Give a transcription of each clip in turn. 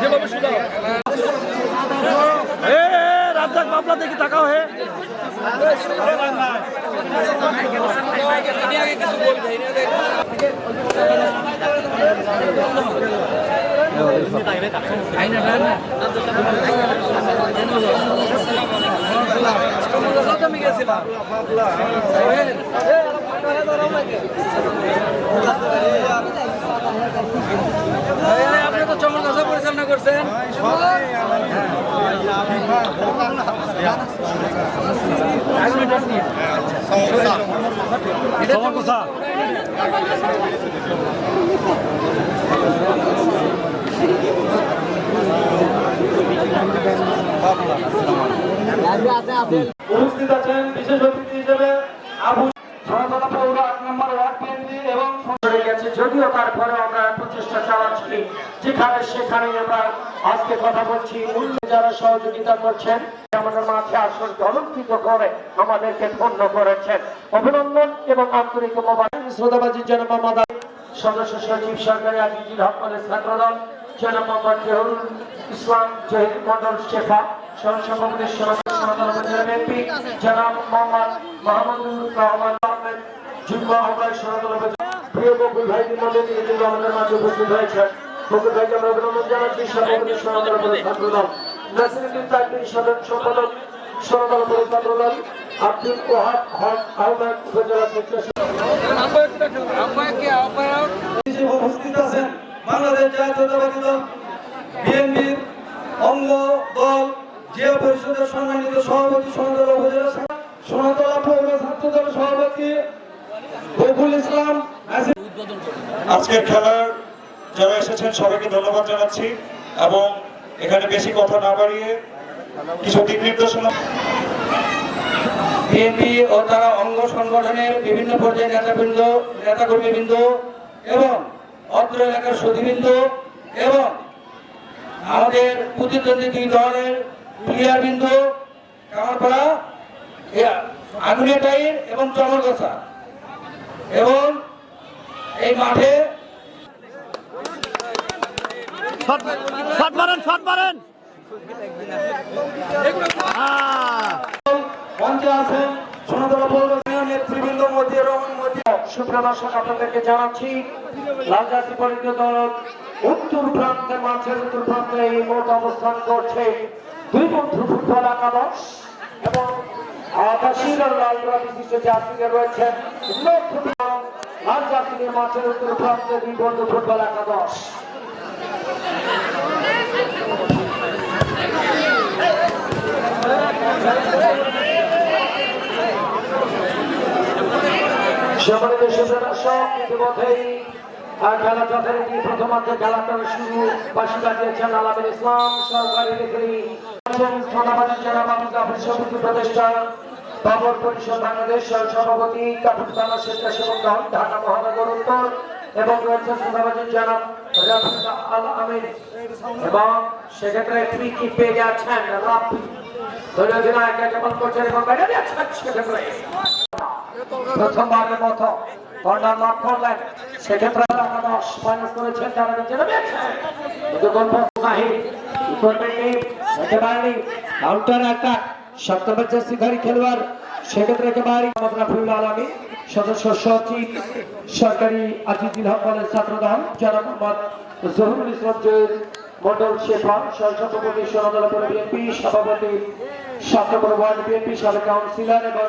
যেভাবে সুদা এ রাজ্জাক বাবলা দেখি তাকাও হে। গাছা করছেন? উপস্থিত আছেন বিশেষ অতিথি হিসেবে আবু সনাতনা পৌর আট নম্বর ওয়ার্ড বিএনপি এবং গেছে যদিও তারপরে আমরা প্রচেষ্টা চালাচ্ছি। যেখানে সেখানে আমরা আজকে কথা বলছি। মূল্য যারা সহযোগিতা করছেন আমাদের মাঝে আসন অলঙ্কিত করে আমাদেরকে ধন্য করেছেন। অভিনন্দন এবং আন্তরিক মোবাইল। শ্রোতাবাজি জনাব মোহাম্মদ সদস্য সচিব সরকারি আজিজুল হক কলেজ ছাত্রদল জনাব মোহাম্মদ জহুরুল ইসলাম জহির মন্ডল শেফা সহসভাপতি সনাতন এমপি জনাব মোহাম্মদ মাহমুদুর রহমান আহমেদ যুগ্ম আহ্বায়ক সনাতন প্রিয় বকুল ভাই তিনি কিন্তু আমাদের মাঝে উপস্থিত বকুল আমরা অভিনন্দন জানাচ্ছি সভাপতি সনাতন উপজেলা ছাত্রদল। নাসিরুদ্দিন তাকবির সাধারণ সম্পাদক ছাত্রদল, আব্দুল ওহাব হক আহ্বায়ক উপজেলা উপস্থিত আছেন, বাংলাদেশ দল, বিএনপির অঙ্গ দল, জিয়া পরিষদের সম্মানিত সভাপতি সোনাতলা উপজেলা সোনাতলা পৌর ছাত্র দল সভাপতি, বকুল ইসলাম আজকের খেলার যারা এসেছেন সবাইকে ধন্যবাদ জানাচ্ছি এবং এখানে বেশি কথা না বাড়িয়ে কিছু দিক নির্দেশনা বিএনপি ও তারা অঙ্গ সংগঠনের বিভিন্ন পর্যায়ের নেতাবৃন্দ, নেতাকর্মীবৃন্দ এবং অত্র এলাকার সুধীবৃন্দ এবং আমাদের প্রতিদ্বন্দ্বী দুই দলের প্লেয়ারবৃন্দ কামারপাড়া আগুনিয়া টাইর এবং চমরগছা। এবং এই মাঠে মঞ্চে আছেন সোনাতলা পৌর নেতৃবৃন্দ মতিউর রহমান মতি সুপ্রিয় দর্শক আপনাদেরকে জানাচ্ছি লালজাতি দল উত্তর প্রান্তের মাঝের উত্তর প্রান্তে এই মুহূর্তে অবস্থান করছে দুই বন্ধু ফুটবল একাদশ এবং আকাশির লাল বিশিষ্ট জাতিকে রয়েছেন লাল জাতির মাঠের উত্তর প্রান্তে দুই বন্ধু ফুটবল একাদশ। সম্মানিত ইতিমধ্যেই খেলা যথারীতি প্রথমার্ধে খেলাটা শুরু। বাসি বাজিয়েছেন আলামের ইসলাম সরকারি রেফারি আছেন সোনাবাদী জনাব জাফর সমিতি প্রতিষ্ঠা বাবর পরিষদ বাংলাদেশ সভাপতি কাপুর থানা স্বেচ্ছাসেবক দল, ঢাকা মহানগর উত্তর, এবং রয়েছে জনাব রাফিক আল আমিন। এবং সেক্ষেত্রে ফ্রি পেয়ে যাচ্ছেন রাফি। দলীয় জেলা একে যেমন করছেন এবং বাইরে যাচ্ছেন সেক্ষেত্রে। প্রথমবারের মতো কর্নার মাঠ করলেন। সেক্ষেত্রে একাদশ মাইনাস করেছেন তারা নিজেরা পেয়েছেন কিন্তু গল্প নাহি। কি করবেন টিম যেতে পারেনি কাউন্টার অ্যাটাক সপ্তমের শিকারী খেলোয়াড়। সেক্ষেত্রে একেবারে মোহাম্মদ রাফিউল আলমী, সদস্য সচিব সরকারি আজিজুল হক কলেজ ছাত্রদল। জনাব মোহাম্মদ জহুরুল ইসলাম জয়ের মন্ডল শেফা সহসভাপতি সোনাদলপুর বিএনপি, সভাপতি ওয়ার্ড বিএনপি, সাবেক কাউন্সিলর এবং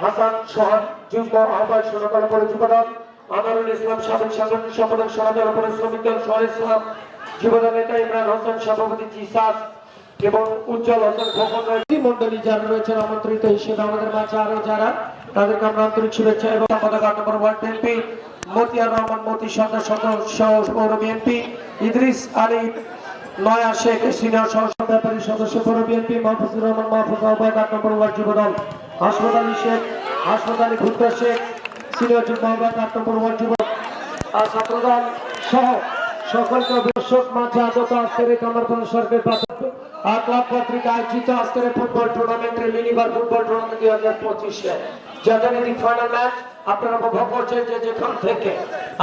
হাসান সোহান, যুগ্ম আহ্বায়ক সোনাদল পৌর যুবদল, আনারুল ইসলাম সাবেক সাধারণ সম্পাদক সোনাদল পৌর শ্রমিক দল সোহান ইসলাম যুবদল নেতা ইমরান হোসেন, সভাপতি জিসাস এবং উজ্জ্বল হোসেন খোকন মন্ডলী যারা রয়েছেন, আমন্ত্রিত হিসেবে আমাদের মাঝে আরও যারা, তাদেরকে আমরা আন্তরিক শুভেচ্ছা এবং সম্পাদক আট নম্বর ওয়ার্ড এমপি, মতিয়ার রহমান মতি সদস্য সহ পৌর বিএনপি ইদ্রিস আলী নয়া শেখ, সিনিয়র সংসদ ব্যাপারী সদস্য পৌর বিএনপি মাহফুজুর রহমান, মাহফুজ আহ্বায়ক আট নম্বর ওয়ার্ড যুবদল। হাসপাতালি শেখ হাসপাতালি ভুট্টা শেখ সিনিয়র যুব আহ্বায়ক আট নম্বর ওয়ার্ড যুব আর ছাত্রদল সহ সকলকে দর্শক মাঝে আগত আজকের এই কামারপান সরকার আর ক্লাব পত্রিকা আয়োজিত আজকের ফুটবল টুর্নামেন্টের মিনিবার ফুটবল টুর্নামেন্ট দুই হাজার পঁচিশে জাতীয় ফাইনাল ম্যাচ আপনারা উপভোগ করছেন যে যেখান থেকে।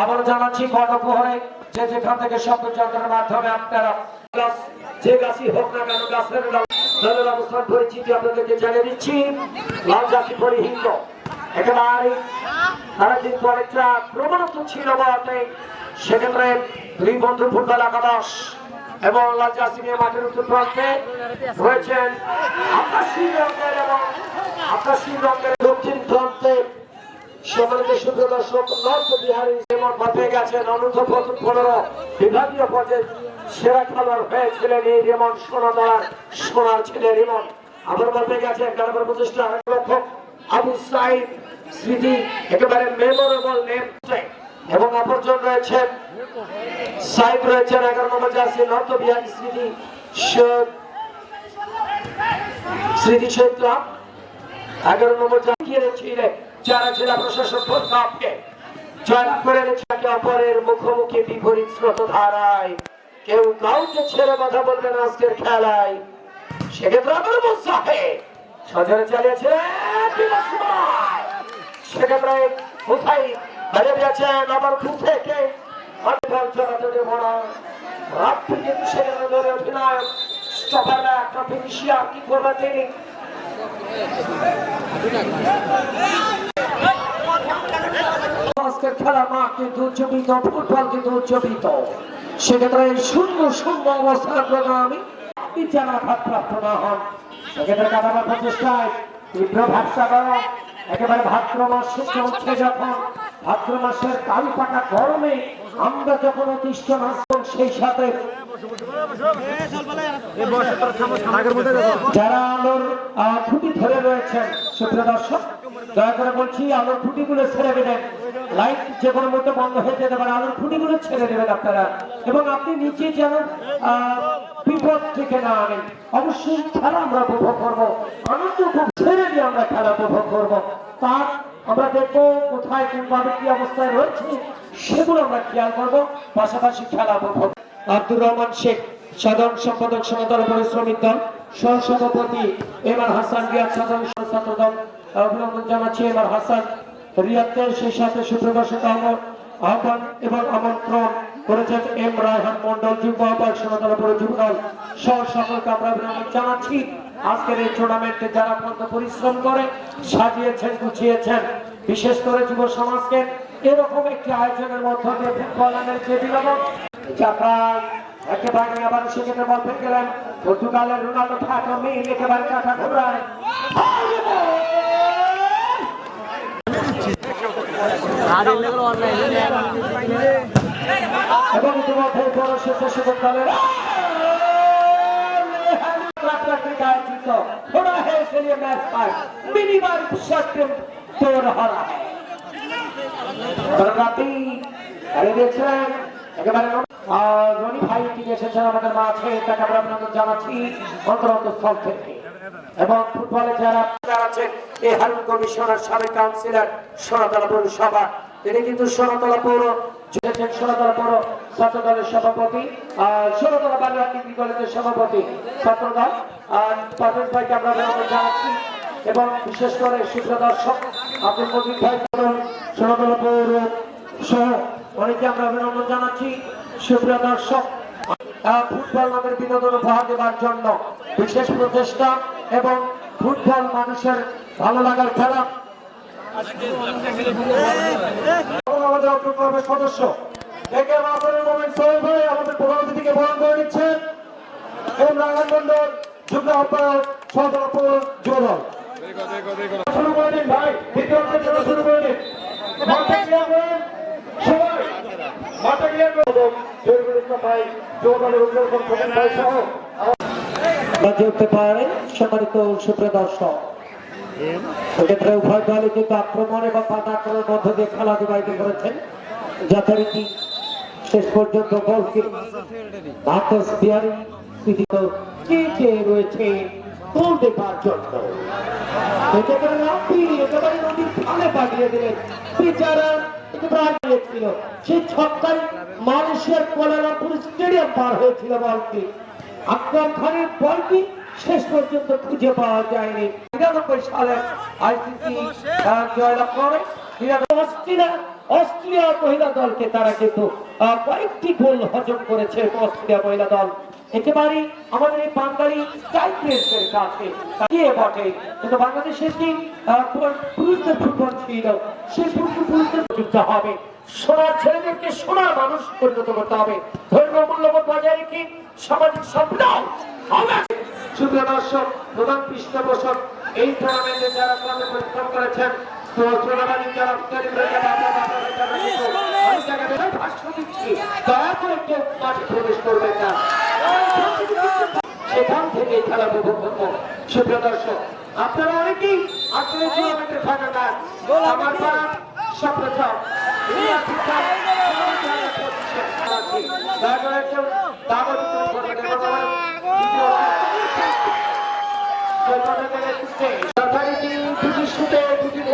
আবার জানাচ্ছি গণপ্রহরে যে যেখান থেকে শব্দ যন্ত্রের মাধ্যমে আপনারা যে গাছই হোক না কেন গাছের দলের অবস্থান পরিচিতি আপনাদেরকে জানিয়ে দিচ্ছি। লাল পরিহিত একেবারে তারা কিন্তু অনেকটা প্রবণত ছিল বটে। সেক্ষেত্রে দুই বন্ধু ফুটবল একাদশ এবং লালজা সিংহের মাঠের উত্তর প্রান্তে রয়েছেন আকাশী রঙের এবং আকাশী রঙের দক্ষিণ প্রান্তে সম্মানিত সুপ্র দর্শক, নর্থ বিহারি যেমন মাঠে গেছেন, অনূর্ধ্ব পনেরো বিভাগীয় পর্যায়ে সেরা খেলোয়াড় হয়েছিলেন এই রেমন সোনা দলার সোনার ছেলে রেমন। আবার মাঠে গেছেন গ্রামের প্রতিষ্ঠা রক্ষক আবু সাইদ স্মৃতি, একেবারে মেমোরেবল নেম এবং অপরজন রয়েছেন সাইদ রয়েছেন এগারো নম্বর জার্সি, নর্থ বিহারি স্মৃতি স্মৃতি চৈত্রা এগারো নম্বর জাকিয়ে ছিলে যারা জেলা প্রশাসক প্রস্তাবকে জয়লাভ করে একে অপরের মুখোমুখি বিপরীত স্রোত ধারায় কেউ কাউকে ছেড়ে কথা বলবেন আজকের খেলায়। সেক্ষেত্রে আবার মুসাহে সজরে চালিয়েছে। সেক্ষেত্রে আবার খুব থেকে। ভরা কি করবেন তিনি? আজকের খেলা মাঠ কিন্তু উচ্চবিত ফুটবল কিন্তু উচ্চবিত সেক্ষেত্রে এই শূন্য শূন্য অবস্থার জন্য আমি বিচারা ভাতপ্রাপ্ত না হন। সেক্ষেত্রে কাটাবার প্রচেষ্টায় তীব্র ভাবসা করা একেবারে ভাদ্র মাস শেষ হচ্ছে যখন, ভাদ্র মাসের কালপাটা গরমে আমরা যখন অতিষ্ঠ সেই সাথে যারা আলোর খুঁটি ধরে রয়েছেন, সুপ্রিয় দর্শক, দয়া করে বলছি, আলোর ছেড়ে দেবেন। লাইট যে কোনো বন্ধ হয়ে যেতে পারে, আলোর ছেড়ে দেবেন আপনারা। এবং আপনি নিচে যেন বিপদ থেকে না আনেন। অবশ্যই খেলা আমরা উপভোগ করব। আনন্দ খুব ছেড়ে দিয়ে আমরা খেলা উপভোগ করব। তার আমরা দেখব কোথায় কি অবস্থায় রয়েছে, সেগুলো আমরা খেয়াল করব। পাশাপাশি খেলা উপভোগ আব্দুর রহমান শেখ, সাধারণ সম্পাদক সনাতন পরিশ্রমিক দল, সহসভাপতি এমআর হাসান রিয়াদ, সাধারণ ছাত্র দল। অভিনন্দন জানাচ্ছি এমআর হাসান রিয়াদকে, সেই সাথে সুপ্রদর্শক আহ্বান এবং আমন্ত্রণ করেছেন এম রায়হান মন্ডল যুব আহ্বায়ক সনাতন পৌর যুব দল সহ সকলকে আমরা অভিনন্দন জানাচ্ছি। আজকের এই টুর্নামেন্টে যারা অত্যন্ত পরিশ্রম করে, সাজিয়েছেন, গুছিয়েছেন, বিশেষ করে যুব সমাজকে, এরকম একটি আয়োজনের মধ্য দিয়ে ফুটবলের যে বিনোদন জাপান একেবারে আবার সেখানে বল ফেলে গেলেন পর্তুগালের রোনাল্ডো ঠাটো মিল একেবারে কাটা ঘোরায় এবং ইতিমধ্যে বড় স্বেচ্ছাসেবক দলের आयोजित थोड़ा है इसलिए मैच पर मिनी बार शॉट तो रहा है রাতি আরে দেখছেন একেবারে আহ, রনি ভাই তিনি এসেছেন আমাদের মাঝে, তাকে আমরা অভিনন্দন জানাচ্ছি অন্তরন্ত স্থল থেকে। এবং ফুটবলে যারা আছেন, এই হারুন কমিশনার, সাবেক কাউন্সিলর, সোনাতলা পৌরসভা, তিনি কিন্তু সোনাতলা পৌর যেছেন সোনাতলা পৌর ছাত্র দলের সভাপতি সোনাতলা বাংলা ডিগ্রি কলেজের সভাপতি ছাত্র দল পারভেজ ভাইকে আমরা জানাচ্ছি, এবং বিশেষ করে শিক্ষা দর্শক আব্দুল মজিদ ভাই সোনাতলা পৌর সহ অনেকে আমরা অভিনন্দন জানাচ্ছি। সুপ্রিয় দর্শক ফুটবল নামের বিনোদন উপহার দেওয়ার জন্য বিশেষ প্রচেষ্টা এবং ফুটবল মানুষের ভালো লাগার খেলা। আমাদের অগ্রক্রমের সদস্য, একে মাহবুবের মোমেন সোহেল ভাই আমাদের প্রধান অতিথিকে বরণ করে নিচ্ছেন এবং রাঙ্গান যুগ্ম আহ্বায়ক সদরপুর জোরল শুরু করে দিন ভাই, দ্বিতীয় শুরু করে দিন। সবাই উঠতে পারে সম্মানিত সুপ্রিয় দর্শক। সেক্ষেত্রে উভয় দলই আক্রমণ এবং পাল্টা আক্রমণের মধ্য দিয়ে খেলা অতিবাহিত করেছেন। যথারীতি শেষ পর্যন্ত গোলকে রয়েছে গোল দেবার জন্য। একেবারে নদীর খালে পাঠিয়ে দিলেন। বেচারা সেই ছক্কায় মালয়েশিয়ার কোয়ালালামপুর স্টেডিয়াম পার হয়েছিল বলটি আকরাম খানের বলটি শেষ পর্যন্ত খুঁজে পাওয়া যায়নি। নিরানব্বই সালে জয়লাভ করে। অস্ট্রেলিয়া অস্ট্রেলিয়া মহিলা দলকে তারা কিন্তু কয়েকটি গোল হজম করেছে অস্ট্রেলিয়া মহিলা দল। একেবারে আমাদের এই বাঙালি স্ট্রাইকার্সের কাছে গিয়ে বটে। কিন্তু বাংলাদেশের আহ, পুরুষদের ফুটবল ছিল ফুটবল পুরুষদের যুক্ত হবে। সোনার ছেলেদেরকে সোনার মানুষ পরিণত করতে হবে। ধর্মীয় মূল্যবোধ বজায় রেখে সামাজিক সম্প্রদায় সুপ্রিয় দর্শক প্রধান পৃষ্ঠপোষক এই টুর্নামেন্টে যারা ক্লাবে পরিশ্রম করেছেন তো জায়গায় বেরোয় ভাষ্য দিচ্ছি দয়া করে কেউ মাঠে প্রবেশ করবেন না সেখান থেকে খেলা উপভোগ করব। সুপ্রিয় দর্শক আপনারা অনেকেই আসলে টুর্নামেন্টে থাকেন না। আমার পাড়া স্বপ্নচক দয়া করে দাবি করবেন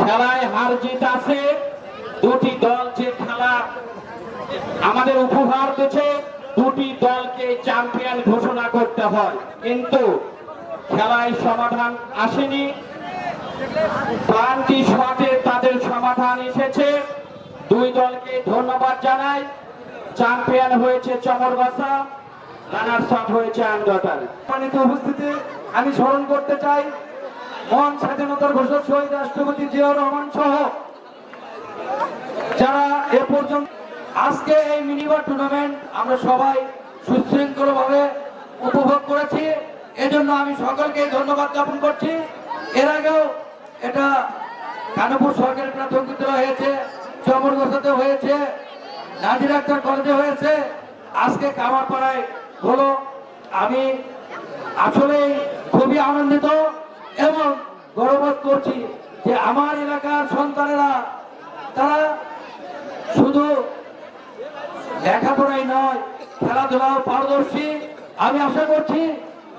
খেলায় হার জিত আছে, দুটি দল যে খেলা আমাদের উপহার দিচ্ছে, দুটি দলকে চ্যাম্পিয়ন ঘোষণা করতে হয়। কিন্তু খেলায় সমাধান আসেনি। প্রান্তি শটে তাদের সমাধান এসেছে। দুই দলকে ধন্যবাদ জানাই। চ্যাম্পিয়ন হয়েছে চমরবাসা রানার্স আপ হয়েছে আন্দটাল সম্মানিত উপস্থিতি, আমি স্মরণ করতে চাই, মহান স্বাধীনতার ঘোষক শহীদ রাষ্ট্রপতি জিয়াউর রহমান সহ যারা এ পর্যন্ত আজকে এই মিনিবার টুর্নামেন্ট আমরা সবাই সুশৃঙ্খলভাবে উপভোগ করেছি। এজন্য আমি সকলকে ধন্যবাদ জ্ঞাপন করছি। এর আগেও এটা কানপুর সরকারি প্রাথমিক হয়েছে চমরগোসাতে হয়েছে, নাজির আক্তার কলেজে হয়েছে, আজকে কামারপাড়ায় হলো আমি আসলে খুবই আনন্দিত এবং গর্ববোধ করছি যে আমার এলাকার সন্তানেরা, তারা শুধু লেখাপড়াই নয়, খেলাধুলাও পারদর্শী। আমি আশা করছি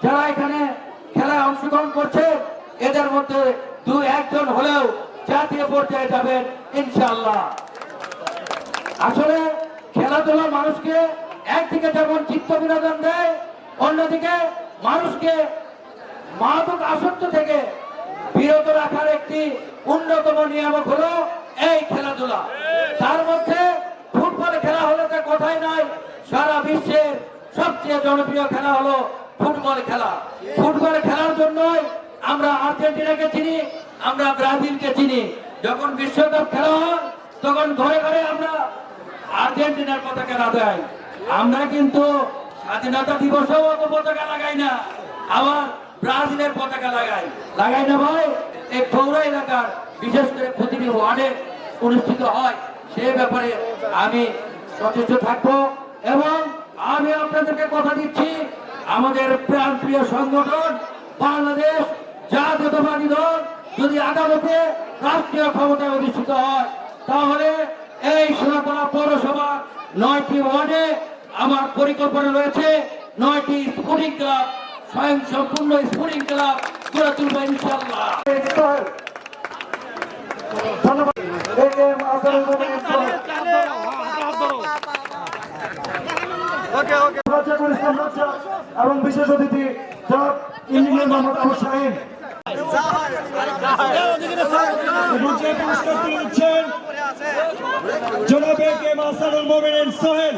যারা এখানে খেলায় অংশগ্রহণ করছে, এদের মধ্যে দু একজন হলেও জাতীয় পর্যায়ে যাবেন ইনশাল্লাহ আসলে খেলাধুলা মানুষকে একদিকে যেমন চিত্ত বিনোদন দেয়, অন্যদিকে মানুষকে মাদক আসক্ত থেকে বিরত রাখার একটি অন্যতম নিয়ামক হলো এই খেলাধুলা। তার মধ্যে ফুটবল খেলা হলে তো কথাই নাই, সারা বিশ্বের সবচেয়ে জনপ্রিয় খেলা হলো ফুটবল খেলা। ফুটবল খেলার জন্যই আমরা আর্জেন্টিনাকে চিনি, আমরা ব্রাজিলকে চিনি। যখন বিশ্বকাপ খেলা হয়, তখন ঘরে ঘরে আমরা আর্জেন্টিনার পতাকা লাগাই আমরা কিন্তু স্বাধীনতা দিবসেও অত পতাকা লাগাই না, আবার ব্রাজিলের পতাকা লাগাই। লাগাই না ভাই, এই পৌর এলাকার বিশেষ করে প্রতিটি ওয়ার্ডে অনুষ্ঠিত হয়, সে ব্যাপারে আমি সচেষ্ট থাকব এবং আমি আপনাদেরকে কথা দিচ্ছি, আমাদের প্রাণ প্রিয় সংগঠন বাংলাদেশ জাতীয়তাবাদী দল যদি আদালতে রাষ্ট্রীয় ক্ষমতায় অধিষ্ঠিত হয়, তাহলে এই সোনাতলা পৌরসভা নয়টি ওয়ার্ডে আমার পরিকল্পনা রয়েছে নয়টি স্পোর্টিং ক্লাব স্বয়ং সম্পূর্ণ স্পোর্টিং ক্লাব গড়ে তুলবো ইসলাম রাজ্জা এবং বিশেষ অতিথি জনাব ইঞ্জিনিয়ার মোহাম্মদ কে মাসানুল মোমিনিন সোহেল।